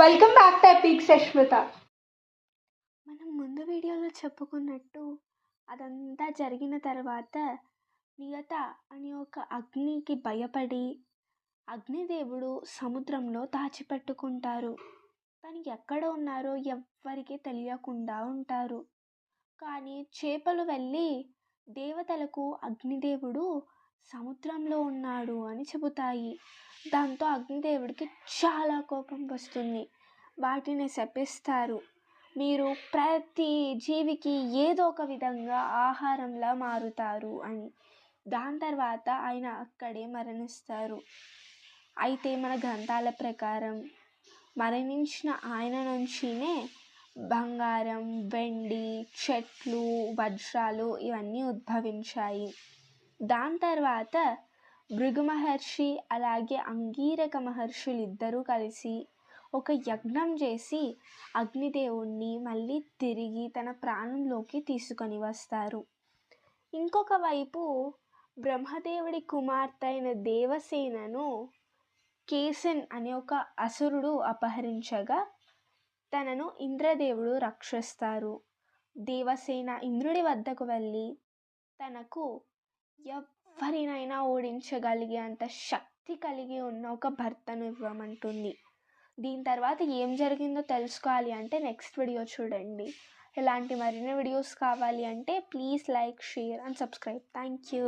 Welcome back to epic Sashmita. మనం ముందు వీడియోలో చెప్పుకున్నట్టు అదంతా జరిగిన తర్వాత నియత అని ఒక అగ్నికి భయపడి అగ్నిదేవుడు సముద్రంలో దాచిపెట్టుకుంటారు. తను ఎక్కడ ఉన్నారో ఎవ్వరికీ తెలియకుండా ఉంటారు. కానీ చేపలు వెళ్ళి దేవతలకు అగ్నిదేవుడు సముద్రంలో ఉన్నాడు అని చెబుతాయి. దాంతో అగ్నిదేవుడికి చాలా కోపం వస్తుంది. వాటిని శపిస్తారు. మీరు ప్రతి జీవికి ఏదో ఒక విధంగా ఆహారంలా మారుతారు అని. దాని తర్వాత ఆయన అక్కడే మరణిస్తారు. అయితే మన గ్రంథాల ప్రకారం మరణించిన ఆయన నుంచినే బంగారం వెండి చెట్లు వజ్రాలు ఇవన్నీ ఉద్భవించాయి. దాని తర్వాత భృగు మహర్షి అలాగే అంగీరక మహర్షులు ఇద్దరూ కలిసి ఒక యజ్ఞం చేసి అగ్నిదేవుణ్ణి మళ్ళీ తిరిగి తన ప్రాణంలోకి తీసుకొని వస్తారు. ఇంకొక వైపు బ్రహ్మదేవుడి కుమార్తె అయిన దేవసేనను కేసన్ అనే ఒక అసురుడు అపహరించగా తనను ఇంద్రదేవుడు రక్షిస్తారు. దేవసేన ఇంద్రుడి వద్దకు వెళ్ళి తనకు ఎవరినైనా ఓడించగలిగే అంత శక్తి కలిగి ఉన్న ఒక భర్తను ఇవ్వమంటుంది. దీని తర్వాత ఏం జరిగిందో తెలుసుకోవాలి అంటే నెక్స్ట్ వీడియో చూడండి. ఇలాంటి మరిన్ని వీడియోస్ కావాలి అంటే please like share and subscribe. Thank you